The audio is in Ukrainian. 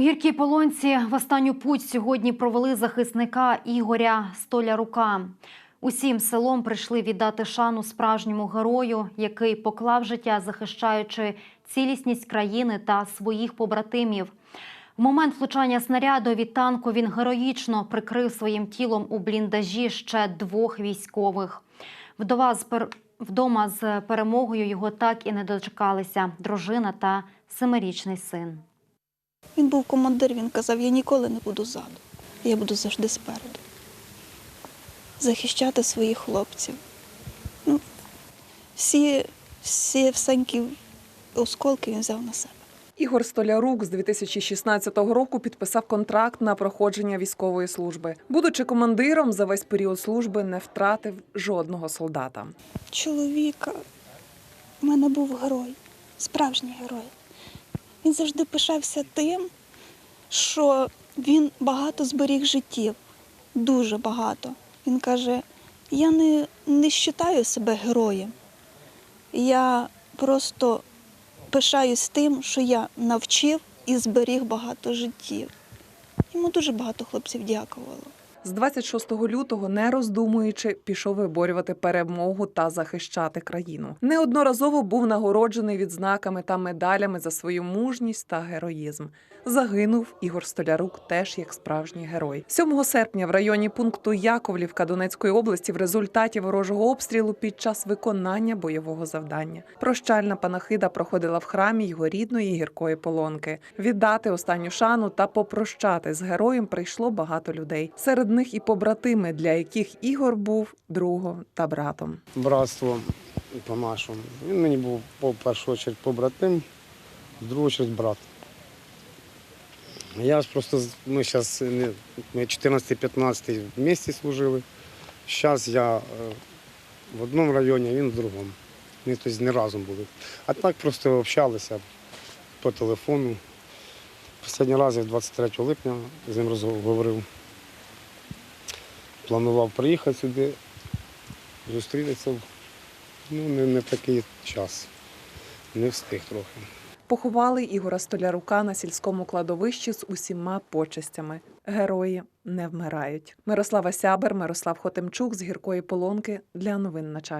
У гіркій полонці в останню путь сьогодні провели захисника Ігоря Столярука. Усім селом прийшли віддати шану справжньому герою, який поклав життя, захищаючи цілісність країни та своїх побратимів. В момент влучання снаряду від танку він героїчно прикрив своїм тілом у бліндажі ще двох військових. Вдова з пер... вдома з перемогою його так і не дочекалися дружина та семирічний син. Він був командир, він казав, я ніколи не буду ззаду, я буду завжди спереду. Захищати своїх хлопців. Ну, всі, всі всенькі осколки він взяв на себе. Ігор Столярук з 2016 року підписав контракт на проходження військової служби. Будучи командиром, за весь період служби не втратив жодного солдата. Чоловіка в мене був герой, справжній герой. Він завжди пишався тим, що він багато зберіг життів, дуже багато. Він каже: я не, не вважаю себе героєм. Я просто пишаюсь тим, що я навчив і зберіг багато життів. Йому дуже багато хлопців дякувало. З 26 лютого, не роздумуючи, пішов виборювати перемогу та захищати країну. Неодноразово був нагороджений відзнаками та медалями за свою мужність та героїзм. Загинув Ігор Столярук теж як справжній герой. 7 серпня в районі пункту Яковлівка Донецької області в результаті ворожого обстрілу під час виконання бойового завдання. Прощальна панахида проходила в храмі його рідної гіркої полонки. Віддати останню шану та попрощати з героєм прийшло багато людей. Серед них і побратими, для яких Ігор був другом та братом. братство по-нашому. Він мені був по першу чергу побратим, в другу чергу брат. Я ж просто, ми зараз ми 14-15 в місті служили. Зараз я е, в одному районі, а він в другому. Ми тобто, не разом були. А так просто общалися по телефону. Останній раз я 23 липня з ним розговорив. Планував приїхати сюди, зустрітися. Ну, не, не такий час. Не встиг трохи. Поховали Ігора Столярука на сільському кладовищі з усіма почестями. Герої не вмирають. Мирослава Сябер, Мирослав Хотемчук з гіркої полонки для новин на часі.